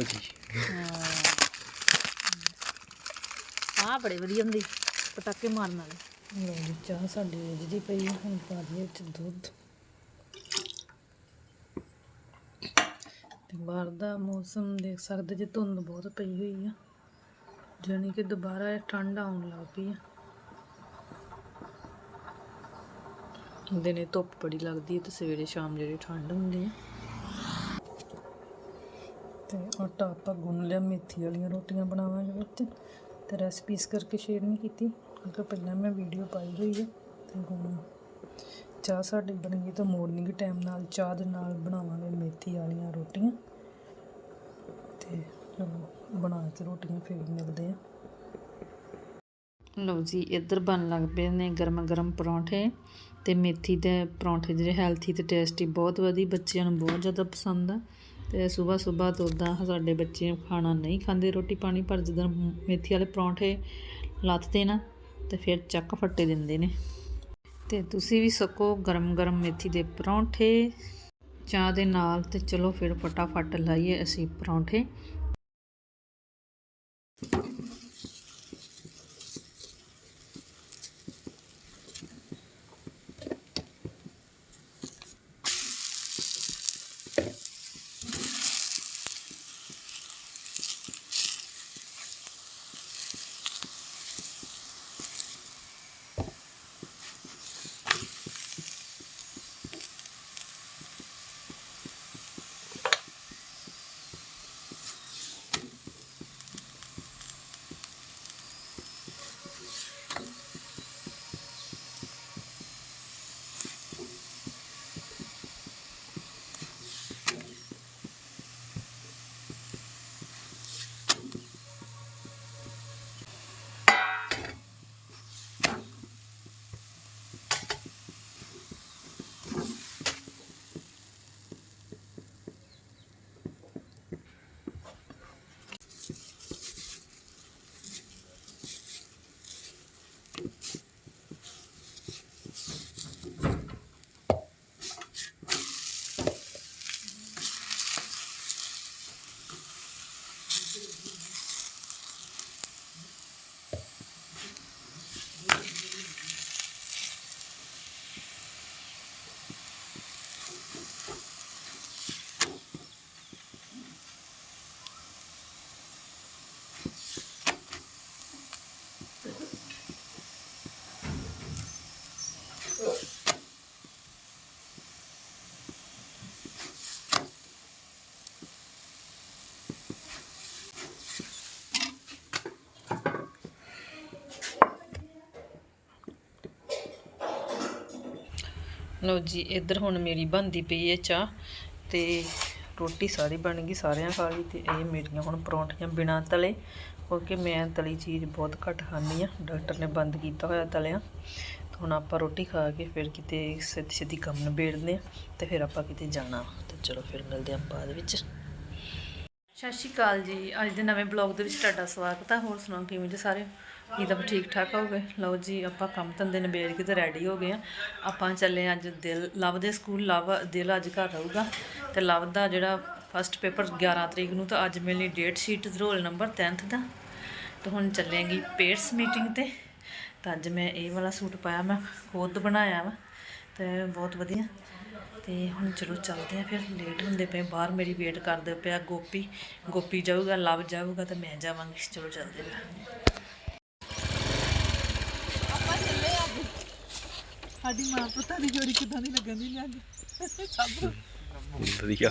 ਜੀ ਆਹ ਬੜੇ ਵਧੀਆ ਹੁੰਦੀ ਪਟਾਕੇ ਮਾਰਨ ਵਾਲੇ। ਲਓ ਜੀ ਚਾਹ ਸਾਡੀ ਰਿੱਝਦੀ ਪਈ ਹੈ ਹੁਣ ਪਾ ਦਈਏ ਵਿੱਚ ਦੁੱਧ। ਤੇ ਬਾਹਰ ਦਾ ਮੌਸਮ ਦੇਖ ਸਕਦੇ ਜੇ ਧੁੰਦ ਬਹੁਤ ਪਈ ਹੋਈ ਆ ਜਾਣੀ ਕਿ ਦੁਬਾਰਾ ਇਹ ਠੰਡ ਆਉਣ ਲੱਗ ਪਈ ਆ। ਦਿਨੇ ਧੁੱਪ ਬੜੀ ਲੱਗਦੀ ਹੈ ਤੇ ਸਵੇਰੇ ਸ਼ਾਮ ਜਿਹੜੀ ਠੰਡ ਹੁੰਦੀ ਹੈ ਤੇ ਆਟਾ ਆਪਾਂ ਗੁੰਨ ਲਿਆ, ਮੇਥੀ ਵਾਲੀਆਂ ਰੋਟੀਆਂ ਬਣਾਵਾਂਗੇ ਵਿੱਚ ਤੇ ਰੈਸਪੀ ਇਸ ਕਰਕੇ ਸ਼ੇਅਰ ਨਹੀਂ ਕੀਤੀ ਕਿਉਂਕਿ ਪਹਿਲਾਂ ਮੈਂ ਵੀਡੀਓ ਪਾਈ ਹੋਈ ਹੈ ਤੇ ਹੁਣ ਚਾਹ ਸਾਡੀ ਬਣ ਗਈ ਤਾਂ ਮਾਰਨਿੰਗ ਟਾਈਮ ਨਾਲ ਚਾਹ ਦੇ ਨਾਲ ਬਣਾਵਾਂਗੇ ਮੇਥੀ ਵਾਲੀਆਂ ਰੋਟੀਆਂ ਤੇ ਚਲੋ ਬਣਾ ਕੇ ਰੋਟੀਆਂ ਫੇਰ ਮਿਲਦੇ ਆ। ਲਓ ਜੀ, ਇੱਧਰ ਬਣ ਲੱਗ ਪਏ ਨੇ ਗਰਮ ਗਰਮ ਪਰੌਂਠੇ ਤੇ ਮੇਥੀ ਦੇ ਪਰੌਂਠੇ ਜਿਹੜੇ ਹੈਲਥੀ ਤੇ ਟੇਸਟੀ ਬਹੁਤ ਵਧੀਆ, ਬੱਚਿਆਂ ਨੂੰ ਬਹੁਤ ਜ਼ਿਆਦਾ ਪਸੰਦ ਆ। ਤੇ ਸਵੇਰ ਸਵੇਰ ਤੋਂ ਉੱਦਾਂ ਸਾਡੇ ਬੱਚੇ ਖਾਣਾ ਨਹੀਂ ਖਾਂਦੇ, ਰੋਟੀ ਪਾਣੀ, ਪਰ ਜਦੋਂ ਮੇਥੀ ਵਾਲੇ ਪਰੌਂਠੇ ਲੱਥਦੇ ਨਾ, ਤੇ ਫਿਰ ਚੱਕ ਫੱਟੇ ਦਿੰਦੇ ਨੇ। ਤੇ ਤੁਸੀਂ ਵੀ ਸਕੋ ਗਰਮ ਗਰਮ ਮੇਥੀ ਦੇ ਪਰੌਂਠੇ, ਚਾਹ ਦੇ ਨਾਲ, ਤੇ ਚਲੋ ਫਿਰ ਫਟਾਫਟ ਲਾਈਏ ਅਸੀਂ ਪਰੌਂਠੇ। ਲਓ ਜੀ, ਇੱਧਰ ਹੁਣ ਮੇਰੀ ਬਣਦੀ ਪਈ ਹੈ ਚਾਹ ਤੇ ਰੋਟੀ ਸਾਰੀ ਬਣ ਗਈ ਸਾਰਿਆਂ ਖਾ ਲਈ ਤੇ ਇਹ ਮੇਰੀਆਂ ਹੁਣ ਪਰੌਂਠੀਆਂ ਬਿਨਾਂ ਤਲੇ, ਕਿਉਂਕਿ ਮੈਂ ਤਲੀ ਚੀਜ਼ ਬਹੁਤ ਘੱਟ ਖਾਂਦੀ ਆ ਡਾਕਟਰ ਨੇ ਬੰਦ ਕੀਤਾ ਹੋਇਆ ਤਲਿਆ। ਹੁਣ ਆਪਾਂ ਰੋਟੀ ਖਾ ਕੇ ਫਿਰ ਕਿਤੇ ਸਿੱਧੀ ਸਿੱਧੀ ਕੰਮ ਨਿਬੇੜਦੇ ਆ ਤੇ ਫਿਰ ਆਪਾਂ ਕਿਤੇ ਜਾਣਾ। ਤੇ ਚਲੋ ਫਿਰ ਮਿਲਦੇ ਆ ਬਾਅਦ ਵਿੱਚ। ਸਤਿ ਸ਼੍ਰੀ ਅਕਾਲ ਜੀ। ਅੱਜ ਦੇ ਨਵੇਂ ਬਲੌਗ ਦੇ ਵਿੱਚ ਤੁਹਾਡਾ ਸਵਾਗਤ ਹੈ ਹੋਰ ਸੁਣਾਓ, ਕਿਵੇਂ ਜੀ ਸਾਰੇ? ਇਹ ਤਾਂ ਠੀਕ ਠਾਕ ਹੋ ਗਏ। ਲਓ ਜੀ, ਆਪਾਂ ਕੰਮ ਧੰਦੇ ਨਿਬੇੜ ਕੇ ਤੇ ਰੈਡੀ ਹੋ ਗਏ ਆ। ਆਪਾਂ ਚੱਲੇ ਅੱਜ ਦਿਲ, ਲਵ ਦੇ ਸਕੂਲ, ਲਵ, ਦਿਲ ਅੱਜ ਘਰ ਰਹੂਗਾ। ਤੇ ਲਵ ਦਾ ਜਿਹੜਾ ਫਸਟ ਪੇਪਰ 11 ਤਰੀਕ ਨੂੰ, ਤਾਂ ਅੱਜ ਮਿਲਣੀ date sheet roll number 10th ਦਾ। ਤੇ ਹੁਣ ਚੱਲੇਗੀ ਪੇਰੈਂਟਸ ਮੀਟਿੰਗ ਤੇ। ਤਾਂ ਅੱਜ ਮੈਂ ਇਹ ਵਾਲਾ ਸੂਟ ਪਾਇਆ, ਮੈਂ ਖੁਦ ਬਣਾਇਆ ਵਾ। ਤੇ ਬਹੁਤ ਵਧੀਆ। ਤੇ ਹੁਣ ਚਲੋ ਚੱਲਦੇ ਆ ਫਿਰ ਲੇਟ ਹੁੰਦੇ ਪਏ, ਬਾਹਰ ਮੇਰੀ ਵੇਟ ਕਰਦੇ ਪਿਆ ਗੋਪੀ। ਗੋਪੀ ਜਾਊਗਾ, ਲਵ ਜਾਊਗਾ, ਤੇ ਮੈਂ ਜਾਵਾਂਗੀ। ਚਲੋ ਚੱਲਦੇ ਆ। ਸਾਡੀ ਮਾਂ ਪੁੱਤਾਂ ਦੀ ਜੋੜੀ ਕਿਦਾਂ ਦੀ ਲੱਗਣ ਦੀ ਅੱਜ ਸਭ ਵਧੀਆ। ਵਧੀਆ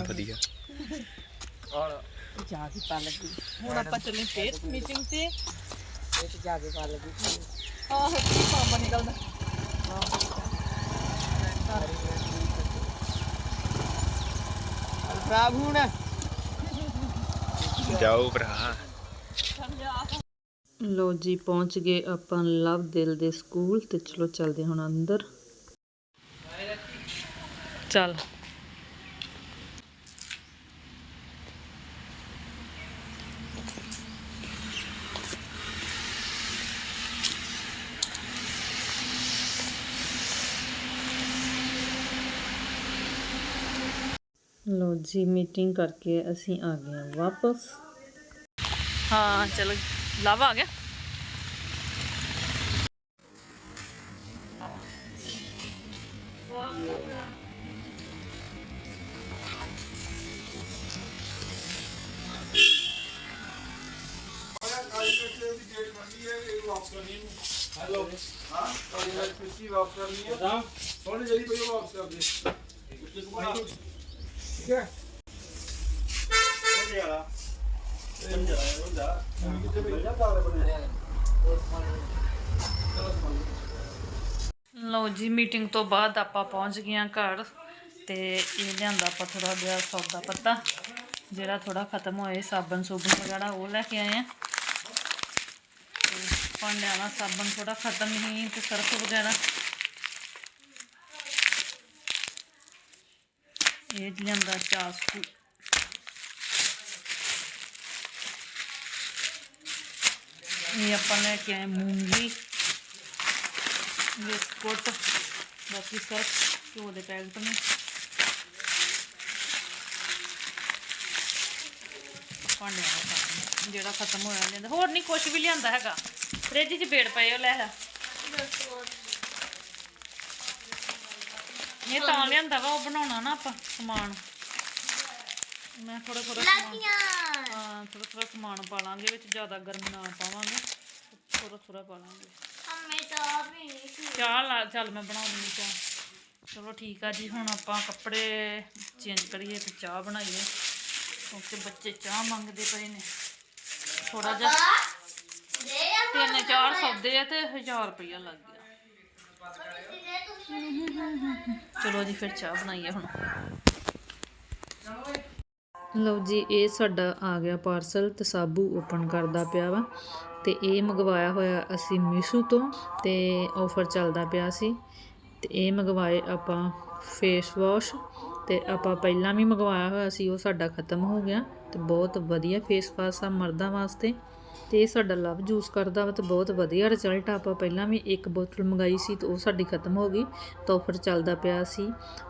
ਜਾ ਕੇ ਪਾ ਲੱਗੀ। ਹੁਣ ਆਪਾਂ ਚੱਲੇ ਫੇਰ ਮੀਟਿੰਗ ਤੇ। ਇਹ ਜਾ ਕੇ ਪਾ ਲੱਗੀ। ਆਹ ਕੀ ਪਾਪਾ ਨਿਕਲਦਾ? ਖਰਾਬ ਹੁਣ। ਜਾਓ ਭਰਾ। ਲੋ ਜੀ ਪਹੁੰਚ ਗਏ ਆਪਾਂ ਲਵ ਦਿਲ ਦੇ ਸਕੂਲ ਤੇ। ਚਲੋ ਚੱਲਦੇ ਹੁਣ ਅੰਦਰ। ਚੱਲ ਲੋ ਜੀ ਮੀਟਿੰਗ ਕਰਕੇ ਅਸੀਂ ਆ ਗਏ ਹਾਂ ਵਾਪਸ ਹਾਂ ਚਲ ਲਵ ਆ ਗਿਆ ਥੋੜੀ ਜਿਹੜੀ ਪਈ ਵਾਪਸ ਕਰ ਦੇ ਠੀਕ ਹੈ। ਇਹ ਵਾਲਾ ਇਹ ਜਾ ਹੁੰਦਾ। ਲਓ ਮੀਟਿੰਗ ਤੋਂ ਬਾਅਦ ਆਪਾਂ ਪਹੁੰਚ ਗਏ ਹਾਂ ਘਰ ਤੇ ਇਹ ਲਿਆਂਦਾ ਆਪਾਂ ਥੋੜਾ ਜਿਹਾ ਸੌਦਾ ਪੱਤਾ ਜਿਹੜਾ ਥੋੜਾ ਖਤਮ ਹੋਏ ਸਾਬਣ ਸੂਬਣ ਵਗੈਰਾ ਉਹ ਲੈ ਕੇ ਆਏ ਆ ਭਾਂਡਿਆਂ ਦਾ ਸਾਬਣ ਥੋੜਾ ਖਤਮ ਹੀ ਤੇ ਸਰਫ ਵਗੈਰਾ। ਇਹ ਲਿਆਂਦਾ ਚਾਸਕੂ ਇਹ ਆਪਾਂ ਲੈ ਕੇ ਆਏ ਮੂੰਗੀ, ਬਿਸਕੁਟ, ਬਾਕੀ ਸਰਫ ਘਿਓ ਦੇ ਪੈਕਟ ਨੇ। ਭਾਂਡਿਆਂ ਦਾ ਸਾਬਣ, ਜਿਹੜਾ ਖਤਮ ਹੋਇਆ ਲਿਆਂਦਾ। ਹੋਰ ਨਹੀਂ ਕੁਝ ਵੀ ਲਿਆਂਦਾ ਹੈਗਾ। ਫ੍ਰਿਜ 'ਚ ਬੇੜ ਪਏ ਉਹ ਲੈ ਆ। ਇਹ ਤਾਂ ਲਿਆਂਦਾ ਵਾ ਉਹ ਬਣਾਉਣਾ ਨਾ ਆਪਾਂ ਸਮਾਨ। ਮੈਂ ਥੋੜਾ ਥੋੜਾ ਹਾਂ ਥੋੜਾ ਥੋੜਾ ਸਮਾਨ ਪਾ ਲਾਂਗੇ ਵਿੱਚ ਜ਼ਿਆਦਾ ਗਰਮ ਨਾ ਪਾਵਾਂਗੇ। ਥੋੜਾ ਥੋੜਾ ਪਾ ਲਾਂਗੇ। ਚਾਹ ਲਾ ਚੱਲ ਮੈਂ ਬਣਾ ਦਿੰਦੀ ਚਾਹ। ਚਲੋ ਠੀਕ ਆ ਜੀ ਹੁਣ ਆਪਾਂ ਕੱਪੜੇ ਚੇਂਜ ਕਰੀਏ ਤੇ ਚਾਹ ਬਣਾਈਏ। ਕਿਉਂਕਿ ਬੱਚੇ ਚਾਹ ਮੰਗਦੇ ਪਏ ਨੇ। ਥੋੜਾ ਜਿਹਾ ਤਿੰਨ ਚਾਰ ਸੌਦੇ ਆ ਤੇ 1000 ਰੁਪਇਆ ਲੱਗ ਗਿਆ। ਚਲੋ ਜੀ, ਫਿਰ ਚਾਹ ਬਣਾਈਏ ਹੁਣ। ਲਓ ਜੀ, ਇਹ ਸਾਡਾ ਆ ਗਿਆ ਪਾਰਸਲ ਤੇ ਸਾਬੂ ਓਪਨ ਕਰਦਾ ਪਿਆ ਵਾ ਤੇ ਇਹ ਮੰਗਵਾਇਆ ਹੋਇਆ ਅਸੀਂ ਮੀਸ਼ੂ ਤੋਂ ਤੇ ਆਫਰ ਚੱਲਦਾ ਪਿਆ ਸੀ। ਤੇ ਇਹ ਮੰਗਵਾਏ ਆਪਾਂ ਫੇਸ ਵਾਸ਼ ਤੇ ਆਪਾਂ ਪਹਿਲਾਂ ਵੀ ਮੰਗਵਾਇਆ ਹੋਇਆ ਸੀ, ਉਹ ਸਾਡਾ ਖਤਮ ਹੋ ਗਿਆ ਤੇ ਬਹੁਤ ਵਧੀਆ ਫੇਸ ਵਾਸ਼ ਆ ਮਰਦਾਂ ਵਾਸਤੇ। ਤੇ ਇਹ ਸਾਡਾ ਲਵ ਜੂਸ ਕਰਦਾ ਵਾ ਤੇ ਬਹੁਤ ਵਧੀਆ ਰਿਜ਼ਲਟ ਆਪਾਂ ਪਹਿਲਾਂ ਵੀ ਇੱਕ ਬੋਤਲ ਮੰਗਾਈ ਸੀ ਤੇ ਉਹ ਸਾਡੀ ਖਤਮ ਹੋ ਗਈ। ਤਾਂ ਆਫਰ ਚੱਲਦਾ ਪਿਆ ਸੀ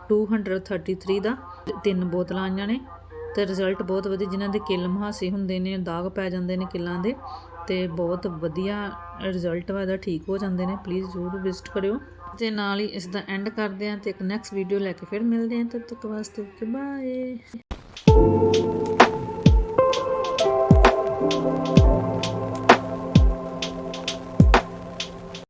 233 ਦਾ। ਤਿੰਨ ਬੋਤਲਾਂ ਆਈਆਂ ਨੇ ਤੇ ਰਿਜ਼ਲਟ ਬਹੁਤ ਵਧੀਆ। ਜਿਨ੍ਹਾਂ ਦੇ ਕਿੱਲ ਮੁਹਾਸੇ ਹੁੰਦੇ ਨੇ, ਦਾਗ ਪੈ ਜਾਂਦੇ ਨੇ ਕਿੱਲਾਂ ਦੇ ਤੇ ਬਹੁਤ ਵਧੀਆ ਰਿਜ਼ਲਟ ਵਾ ਇਹਦਾ, ਠੀਕ ਹੋ ਜਾਂਦੇ ਨੇ। ਪਲੀਜ਼ ਜ਼ਰੂਰ ਵਿਜ਼ਿਟ ਕਰਿਓ। ਤੇ ਨਾਲ ਹੀ ਇਸ ਦਾ ਐਂਡ ਕਰਦੇ ਹਾਂ ਤੇ ਇੱਕ ਨੈਕਸਟ ਵੀਡੀਓ ਲੈ ਕੇ ਫਿਰ ਮਿਲਦੇ ਹਾਂ। ਤਦ ਤੱਕ ਵਾਸਤੇ ਓਕੇ ਬਾਏ